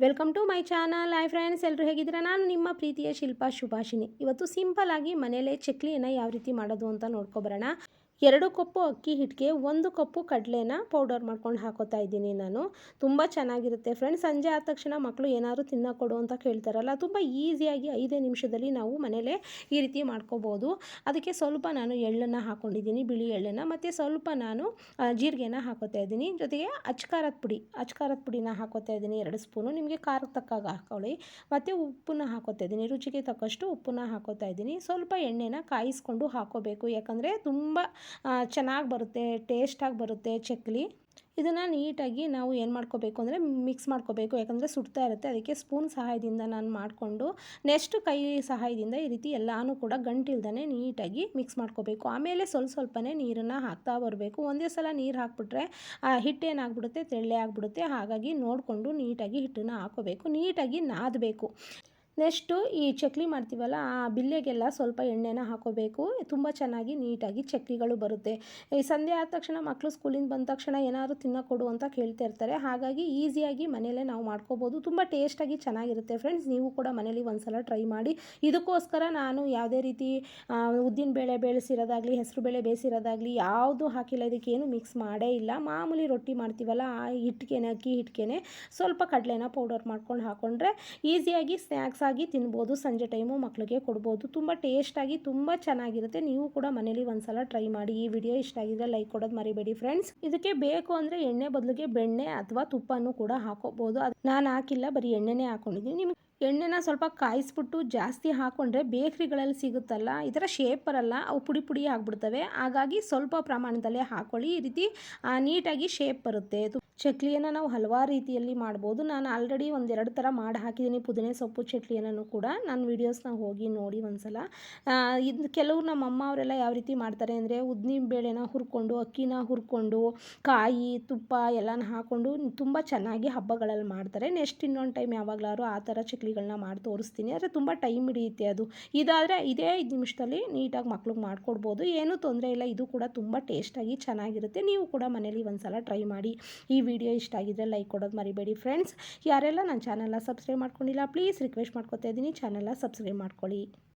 Welcome to my channel. Hi friends ಎಲ್ಲರೂ ಹೇಗಿದ್ದೀರಾ? ನಾನು ನಿಮ್ಮ ಪ್ರೀತಿಯ ಶಿಲ್ಪಾ ಶುಭಾಷಿನಿ ಇವತ್ತು ಸಿಂಪಲ್ ಆಗಿ ಮನೆಯಲ್ಲೇ ಚಕ್ಲಿಯನ್ನು ಯಾವ ರೀತಿ ಮಾಡೋದು ಅಂತ ನೋಡ್ಕೊಬರೋಣ ಎರಡು ಕಪ್ಪು ಅಕ್ಕಿ ಹಿಟ್ಟಿಗೆ ಒಂದು ಕಪ್ಪು ಕಡಲೆನ ಪೌಡರ್ ಮಾಡ್ಕೊಂಡು ಹಾಕೋತಾ ಇದ್ದೀನಿ ನಾನು. ತುಂಬ ಚೆನ್ನಾಗಿರುತ್ತೆ ಫ್ರೆಂಡ್ಸ್ ಸಂಜೆ ಆದ ತಕ್ಷಣ ಮಕ್ಕಳು ಏನಾದರೂ ತಿನ್ನೋ ಕೊಡು ಅಂತ ಕೇಳ್ತಾರಲ್ಲ, ತುಂಬ ಈಸಿಯಾಗಿ ಐದೇ ನಿಮಿಷದಲ್ಲಿ ನಾವು ಮನೇಲೇ ಈ ರೀತಿ ಮಾಡ್ಕೋಬೋದು. ಅದಕ್ಕೆ ಸ್ವಲ್ಪ ನಾನು ಎಳ್ಳನ್ನು ಹಾಕ್ಕೊಂಡಿದ್ದೀನಿ ಬಿಳಿ ಎಳ್ಳನ್ನು. ಮತ್ತು ಸ್ವಲ್ಪ ನಾನು ಜೀರಿಗೆನ ಹಾಕೋತಾ ಇದ್ದೀನಿ. ಜೊತೆಗೆ ಅಚ್ಕಾರದ ಪುಡಿ ಅಚ್ಕಾರದ ಪುಡಿನ ಹಾಕೋತಾ ಇದ್ದೀನಿ, ಎರಡು ಸ್ಪೂನು. ನಿಮಗೆ ಖಾರಕ್ಕೆ ತಕ್ಕಾಗ ಹಾಕೊಳ್ಳಿ. ಮತ್ತು ಉಪ್ಪನ್ನ ಹಾಕೋತಾ ಇದ್ದೀನಿ, ರುಚಿಗೆ ತಕ್ಕಷ್ಟು ಉಪ್ಪನ್ನ ಹಾಕೋತಾ ಇದ್ದೀನಿ. ಸ್ವಲ್ಪ ಎಣ್ಣೆನ ಕಾಯಿಸ್ಕೊಂಡು ಹಾಕೋಬೇಕು. ಯಾಕಂದರೆ ತುಂಬ ಚೆನ್ನಾಗಿ ಬರುತ್ತೆ ಟೇಸ್ಟಾಗಿ ಬರುತ್ತೆ ಚಕ್ಲಿ. ಇದನ್ನು ನೀಟಾಗಿ ನಾವು ಏನು ಮಾಡ್ಕೋಬೇಕು ಅಂದರೆ ಮಿಕ್ಸ್ ಮಾಡ್ಕೋಬೇಕು. ಯಾಕಂದರೆ ಸುಡ್ತಾ ಇರುತ್ತೆ. ಅದಕ್ಕೆ ಸ್ಪೂನ್ ಸಹಾಯದಿಂದ ನಾನು ಮಾಡಿಕೊಂಡು ನೆಕ್ಸ್ಟ್ ಕೈ ಸಹಾಯದಿಂದ ಈ ರೀತಿ ಎಲ್ಲನೂ ಕೂಡ ಗಂಟಿಲ್ದೇ ನೀಟಾಗಿ ಮಿಕ್ಸ್ ಮಾಡ್ಕೋಬೇಕು. ಆಮೇಲೆ ಸ್ವಲ್ಪ ಸ್ವಲ್ಪನೇ ನೀರನ್ನು ಹಾಕ್ತಾ ಬರಬೇಕು. ಒಂದೇ ಸಲ ನೀರು ಹಾಕ್ಬಿಟ್ರೆ ಹಿಟ್ಟೇನಾಗ್ಬಿಡುತ್ತೆ ತೆಳ್ಳೆ ಆಗಿಬಿಡುತ್ತೆ. ಹಾಗಾಗಿ ನೋಡಿಕೊಂಡು ನೀಟಾಗಿ ಹಿಟ್ಟನ್ನು ಹಾಕೋಬೇಕು ನೀಟಾಗಿ ನಾದಬೇಕು. ನೆಕ್ಸ್ಟು ಈ ಚಕ್ಲಿ ಮಾಡ್ತೀವಲ್ಲ, ಆ ಬಿಲ್ಲೆಗೆಲ್ಲ ಸ್ವಲ್ಪ ಎಣ್ಣೆನ ಹಾಕೋಬೇಕು. ತುಂಬ ಚೆನ್ನಾಗಿ ನೀಟಾಗಿ ಚಕ್ಲಿಗಳು ಬರುತ್ತೆ. ಈ ಸಂಜೆ ಆದ ತಕ್ಷಣ ಮಕ್ಕಳು ಸ್ಕೂಲಿಂದ ಬಂದ ತಕ್ಷಣ ಏನಾದರೂ ತಿನ್ನ ಕೊಡು ಅಂತ ಕೇಳ್ತಾ ಇರ್ತಾರೆ. ಹಾಗಾಗಿ ಈಸಿಯಾಗಿ ಮನೆಯಲ್ಲೇ ನಾವು ಮಾಡ್ಕೋಬೋದು. ತುಂಬ ಟೇಸ್ಟಾಗಿ ಚೆನ್ನಾಗಿರುತ್ತೆ ಫ್ರೆಂಡ್ಸ್. ನೀವು ಕೂಡ ಮನೇಲಿ ಒಂದ್ಸಲ ಟ್ರೈ ಮಾಡಿ. ಇದಕ್ಕೋಸ್ಕರ ನಾನು ಯಾವುದೇ ರೀತಿ ಉದ್ದಿನ ಬೇಳೆ ಬೇಯಿಸಿರೋದಾಗಲಿ, ಹೆಸರು ಬೇಳೆ ಬೇಯಿಸಿರೋದಾಗಲಿ ಯಾವುದು ಹಾಕಿಲ್ಲ. ಇದಕ್ಕೇನು ಮಿಕ್ಸ್ ಮಾಡೇ ಇಲ್ಲ. ಮಾಮೂಲಿ ರೊಟ್ಟಿ ಮಾಡ್ತೀವಲ್ಲ, ಆ ಹಿಟ್ಟಿಗೆನೆ ಅಕ್ಕಿ ಹಿಟ್ಟಿಗೆನೆ ಸ್ವಲ್ಪ ಕಡಲೆನ ಪೌಡರ್ ಮಾಡ್ಕೊಂಡು ಹಾಕ್ಕೊಂಡ್ರೆ ಈಸಿಯಾಗಿ ಸ್ನ್ಯಾಕ್ಸ್ ಆಗಿ ತಿನ್ಬೋದು, ಸಂಜೆ ಟೈಮು ಮಕ್ಕಳಿಗೆ ಕೊಡ್ಬೋದು. ತುಂಬ ಟೇಸ್ಟಾಗಿ ತುಂಬ ಚೆನ್ನಾಗಿರುತ್ತೆ. ನೀವು ಕೂಡ ಮನೇಲಿ ಒಂದ್ಸಲ ಟ್ರೈ ಮಾಡಿ ಈ ವಿಡಿಯೋ ಇಷ್ಟ ಆಗಿದ್ರೆ ಲೈಕ್ ಕೊಡೋದು ಮರಿಬೇಡಿ ಫ್ರೆಂಡ್ಸ್ ಇದಕ್ಕೆ ಬೇಕು ಅಂದರೆ ಎಣ್ಣೆ ಬದಲಿಗೆ ಬೆಣ್ಣೆ ಅಥವಾ ತುಪ್ಪನೂ ಕೂಡ ಹಾಕೋಬೋದು. ಅದು ನಾನು ಹಾಕಿಲ್ಲ, ಬರೀ ಎಣ್ಣೆನೇ ಹಾಕೊಂಡಿದ್ದೀನಿ ನಿಮಗೆ ಎಣ್ಣೆನ ಸ್ವಲ್ಪ ಕಾಯಿಸ್ಬಿಟ್ಟು ಜಾಸ್ತಿ ಹಾಕ್ಕೊಂಡ್ರೆ ಬೇಕ್ರಿಗಳಲ್ಲಿ ಸಿಗುತ್ತಲ್ಲ, ಈ ಥರ ಶೇಪ್ ಬರಲ್ಲ ಅವು ಪುಡಿ ಪುಡಿ ಆಗಿಬಿಡ್ತವೆ. ಹಾಗಾಗಿ ಸ್ವಲ್ಪ ಪ್ರಮಾಣದಲ್ಲೇ ಹಾಕ್ಕೊಳ್ಳಿ ಈ ರೀತಿ ನೀಟಾಗಿ ಶೇಪ್ ಬರುತ್ತೆ. ಚಕ್ಲಿಯನ್ನು ನಾವು ಹಲವಾರು ರೀತಿಯಲ್ಲಿ ಮಾಡ್ಬೋದು. ನಾನು ಆಲ್ರೆಡಿ ಒಂದೆರಡು ಥರ ಮಾಡಿ ಹಾಕಿದ್ದೀನಿ ಪುದೀನೆ ಸೊಪ್ಪು ಚಟ್ಲಿಯನ್ನು ಕೂಡ. ನಾನು ವೀಡಿಯೋಸ್ನ ಹೋಗಿ ನೋಡಿ ಒಂದ್ಸಲ. ಇದು ಕೆಲವ್ರು ನಮ್ಮ ಅಮ್ಮ ಅವರೆಲ್ಲ ಯಾವ ರೀತಿ ಮಾಡ್ತಾರೆ ಅಂದರೆ ಉದ್ನಿ ಬೇಳೆನ ಹುರ್ಕೊಂಡು, ಅಕ್ಕಿನ ಹುರ್ಕೊಂಡು, ಕಾಯಿ, ತುಪ್ಪ ಎಲ್ಲನ ಹಾಕ್ಕೊಂಡು ತುಂಬ ಚೆನ್ನಾಗಿ ಹಬ್ಬಗಳಲ್ಲಿ ಮಾಡ್ತಾರೆ. ನೆಕ್ಸ್ಟ್ ಇನ್ನೊಂದು ಟೈಮ್ ಯಾವಾಗಲಾದ್ರು ಆ ಥರ ಚಕ್ಲಿಗಳನ್ನ ಮಾಡಿ ತೋರಿಸ್ತೀನಿ. ಆದರೆ ತುಂಬ ಟೈಮ್ ಹಿಡಿಯುತ್ತೆ ಅದು. ಇದಾದರೆ ಇದೇ ಐದು ನಿಮಿಷದಲ್ಲಿ ನೀಟಾಗಿ ಮಕ್ಳಿಗೆ ಮಾಡಿಕೊಡ್ಬೋದು. ಏನೂ ತೊಂದರೆ ಇಲ್ಲ. ಇದು ಕೂಡ ತುಂಬ ಟೇಸ್ಟಾಗಿ ಚೆನ್ನಾಗಿರುತ್ತೆ. ನೀವು ಕೂಡ ಮನೇಲಿ ಒಂದ್ಸಲ ಟ್ರೈ ಮಾಡಿ. ಈ ವಿಡಿಯೋ ಇಷ್ಟ ಆಗಿದ್ರೆ ಲೈಕ್ ಕೊಡೋದು ಮರಿಬೇಡಿ ಫ್ರೆಂಡ್ಸ್. ಯಾರೆಲ್ಲ ನನ್ನ ಚಾನಲ್ನ ಸಬ್ಸ್ಕ್ರೈಬ್ ಮಾಡ್ಕೊಂಡಿಲ್ಲ, ಪ್ಲೀಸ್ ರಿಕ್ವೆಸ್ಟ್ ಮಾಡ್ಕೊತಾ ಇದ್ದೀನಿ. ಚಾನಲ್ನ ಸಬ್ಸ್ಕ್ರೈಬ್ ಮಾಡ್ಕೊಳ್ಳಿ.